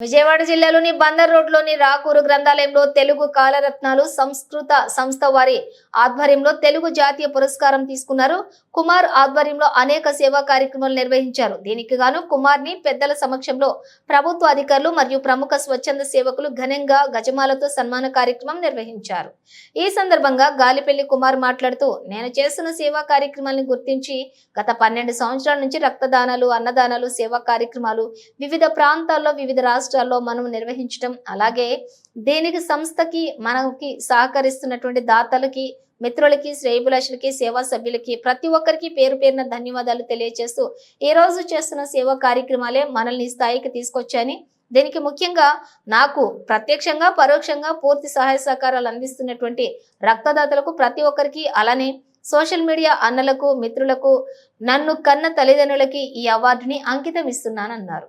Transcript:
విజయవాడ జిల్లాలోని బందర్ రోడ్లోని రాకూరు గ్రంథాలయంలో తెలుగు కాలరత్నాలు సంస్కృత సంస్థ వారి ఆధ్వర్యంలో తెలుగు జాతీయ పురస్కారం తీసుకున్నారు. కుమార్ ఆధ్వర్యంలో అనేక సేవా కార్యక్రమాలు నిర్వహించారు. దీనికి గాను కుమార్ని పెద్దల సమక్షంలో ప్రభుత్వ అధికారులు మరియు ప్రముఖ స్వచ్ఛంద సేవకులు ఘనంగా గజమాలతో సన్మాన కార్యక్రమం నిర్వహించారు. ఈ సందర్భంగా గాలిపల్లి కుమార్ మాట్లాడుతూ నేను చేస్తున్న సేవా కార్యక్రమాలను గుర్తించి గత పన్నెండు సంవత్సరాల నుంచి రక్తదానాలు అన్నదానాలు సేవా కార్యక్రమాలు వివిధ ప్రాంతాల్లో వివిధ రాష్ట్రాల్లో మనం నిర్వహించడం అలాగే దేనికి సంస్థకి మనకి సహకరిస్తున్నటువంటి దాతలకి మిత్రులకి శ్రేయభిలాషులకి సేవా సభ్యులకి ప్రతి ఒక్కరికి పేరు పేరున ధన్యవాదాలు తెలియజేస్తూ ఈ రోజు చేస్తున్న సేవా కార్యక్రమాలే మనల్ని స్థాయికి తీసుకొచ్చాయని దీనికి ముఖ్యంగా నాకు ప్రత్యక్షంగా పరోక్షంగా పూర్తి సహాయ సహకారాలు అందిస్తున్నటువంటి రక్తదాతలకు ప్రతి ఒక్కరికి అలానే సోషల్ మీడియా అన్నలకు మిత్రులకు నన్ను కన్న తల్లిదండ్రులకి ఈ అవార్డుని అంకితం ఇస్తున్నానన్నారు.